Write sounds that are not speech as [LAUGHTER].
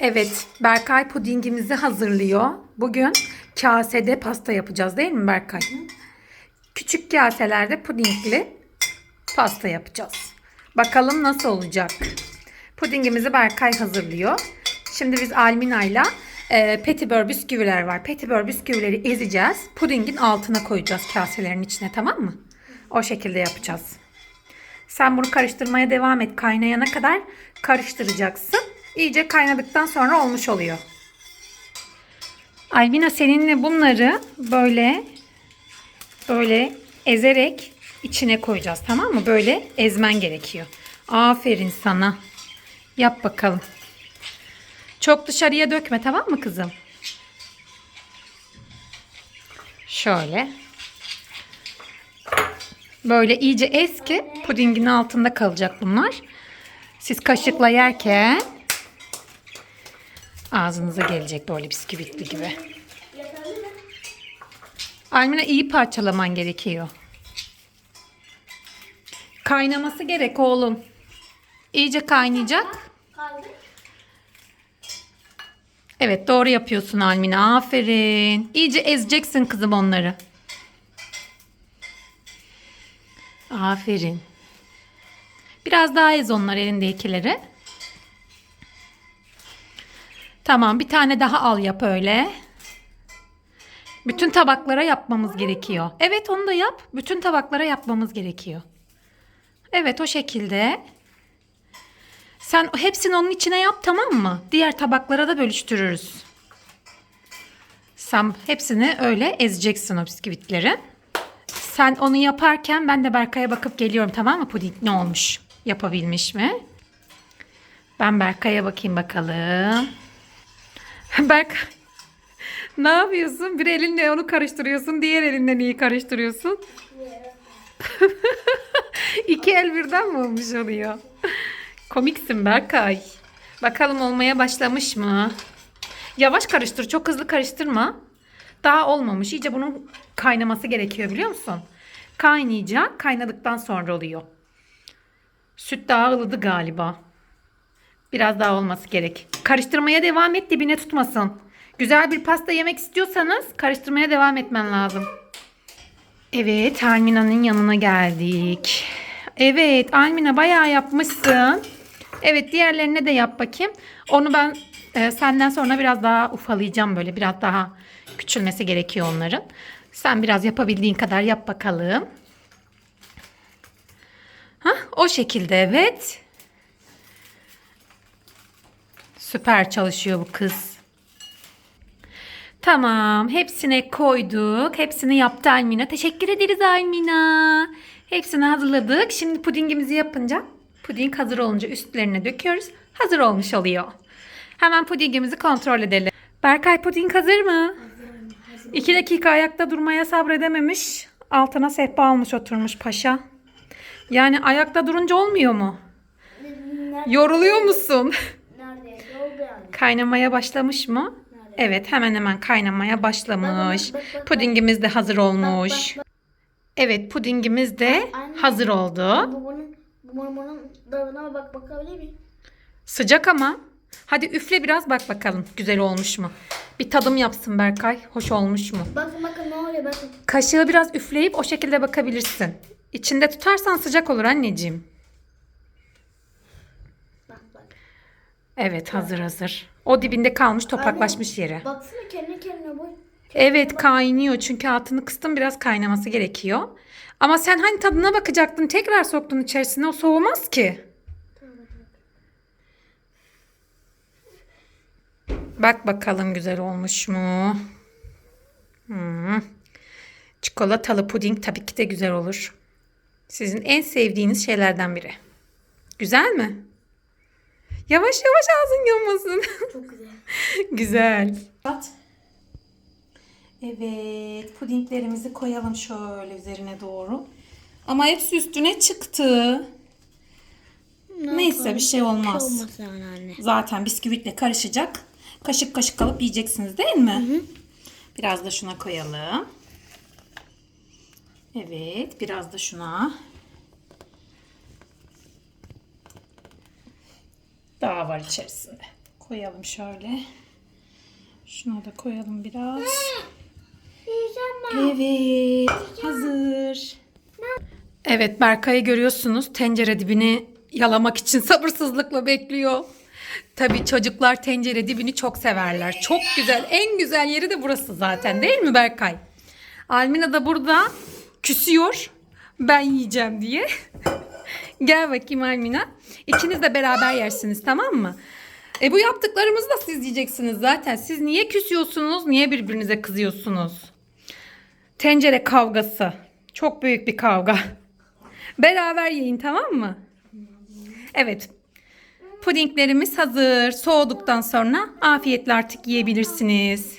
Evet, Berkay pudingimizi hazırlıyor. Bugün kasede pasta yapacağız değil mi Berkay? Küçük kaselerde pudingli pasta yapacağız. Bakalım nasıl olacak? Pudingimizi Berkay hazırlıyor. Şimdi biz Almina'yla e, petibör bisküviler var. Petibör bisküvileri ezeceğiz. Pudingin altına koyacağız kaselerin içine tamam mı? O şekilde yapacağız. Sen bunu karıştırmaya devam et. Kaynayana kadar karıştıracaksın. İyice kaynadıktan sonra olmuş oluyor. Almina seninle bunları böyle böyle ezerek içine koyacağız tamam mı? Böyle ezmen gerekiyor. Aferin sana. Yap bakalım. Çok dışarıya dökme tamam mı kızım? Şöyle. Böyle iyice ez ki pudingin altında kalacak bunlar. Siz kaşıkla yerken ağzınıza gelecek böyle bisküvitli gibi. Almina iyi parçalaman gerekiyor. Kaynaması gerek oğlum. İyice kaynayacak. Evet doğru yapıyorsun Almina. Aferin. İyice ezeceksin kızım onları. Aferin. Biraz daha ez onlar elindekileri. Tamam bir tane daha al yap öyle. Bütün tabaklara yapmamız gerekiyor. Evet onu da yap. Bütün tabaklara yapmamız gerekiyor. Evet o şekilde. Sen hepsini onun içine yap tamam mı? Diğer tabaklara da bölüştürürüz. Sen hepsini öyle ezeceksin o bisküvitleri. Sen onu yaparken ben de Berkay'a bakıp geliyorum tamam mı puding ne olmuş? Yapabilmiş mi? Ben Berkay'a bakayım bakalım. [LAUGHS] Berk ne yapıyorsun? Bir elinle onu karıştırıyorsun, diğer elinle neyi karıştırıyorsun? [LAUGHS] İki el birden mi olmuş oluyor? Komiksin Berkay. Bakalım olmaya başlamış mı? Yavaş karıştır, çok hızlı karıştırma. Daha olmamış. İyice bunun kaynaması gerekiyor biliyor musun? Kaynayacak. Kaynadıktan sonra oluyor. Süt daha ılıdı galiba. Biraz daha olması gerek. Karıştırmaya devam et dibine tutmasın. Güzel bir pasta yemek istiyorsanız karıştırmaya devam etmen lazım. Evet Almina'nın yanına geldik. Evet Almina bayağı yapmışsın. Evet diğerlerine de yap bakayım. Onu ben e, senden sonra biraz daha ufalayacağım böyle. Biraz daha küçülmesi gerekiyor onların. Sen biraz yapabildiğin kadar yap bakalım. Hah, o şekilde evet. Süper çalışıyor bu kız. Tamam. Hepsine koyduk. Hepsini yaptı Almina. Teşekkür ederiz Almina. Hepsini hazırladık. Şimdi pudingimizi yapınca puding hazır olunca üstlerine döküyoruz. Hazır olmuş oluyor. Hemen pudingimizi kontrol edelim. Berkay puding hazır mı? İki dakika ayakta durmaya sabredememiş. Altına sehpa almış oturmuş paşa. Yani ayakta durunca olmuyor mu? Yoruluyor musun? Kaynamaya başlamış mı? Evet hemen hemen kaynamaya başlamış. Pudingimiz de hazır olmuş. Evet pudingimiz de hazır oldu. Bu bunun, bu bunun tadına bak bakabilir miyim? Sıcak ama. Hadi üfle biraz bak bakalım güzel olmuş mu? Bir tadım yapsın Berkay. Hoş olmuş mu? Bakın bakın ne oluyor bakın. Kaşığı biraz üfleyip o şekilde bakabilirsin. İçinde tutarsan sıcak olur anneciğim. Bak bak. Evet hazır hazır. O dibinde kalmış topraklaşmış yere. Baksana kendi kendine bu. Evet kaynıyor çünkü altını kıstım biraz kaynaması gerekiyor. Ama sen hani tadına bakacaktın tekrar soktun içerisine o soğumaz ki. Bak bakalım güzel olmuş mu? Hmm. Çikolatalı puding tabii ki de güzel olur. Sizin en sevdiğiniz şeylerden biri. Güzel mi? Yavaş yavaş ağzın yanmasın. Çok güzel. [LAUGHS] Güzel. Evet, pudinglerimizi koyalım şöyle üzerine doğru. Ama hepsi üstüne çıktı. Neyse bir şey olmaz. Olmaz yani anne. Zaten bisküvitle karışacak. Kaşık kaşık alıp yiyeceksiniz değil mi? Biraz da şuna koyalım. Evet, biraz da şuna. Daha var içerisinde. Koyalım şöyle. Şuna da koyalım biraz. Evet, hazır. Evet, Berkay'ı görüyorsunuz. Tencere dibini yalamak için [LAUGHS] sabırsızlıkla bekliyor. Tabii çocuklar tencere dibini çok severler. Çok güzel. En güzel yeri de burası zaten değil mi Berkay? Almina da burada küsüyor. Ben yiyeceğim diye. [LAUGHS] Gel bakayım Almina. İkiniz de beraber yersiniz tamam mı? E bu yaptıklarımızı da siz yiyeceksiniz zaten. Siz niye küsüyorsunuz? Niye birbirinize kızıyorsunuz? Tencere kavgası. Çok büyük bir kavga. Beraber yiyin tamam mı? Evet. Pudinglerimiz hazır. Soğuduktan sonra afiyetle artık yiyebilirsiniz.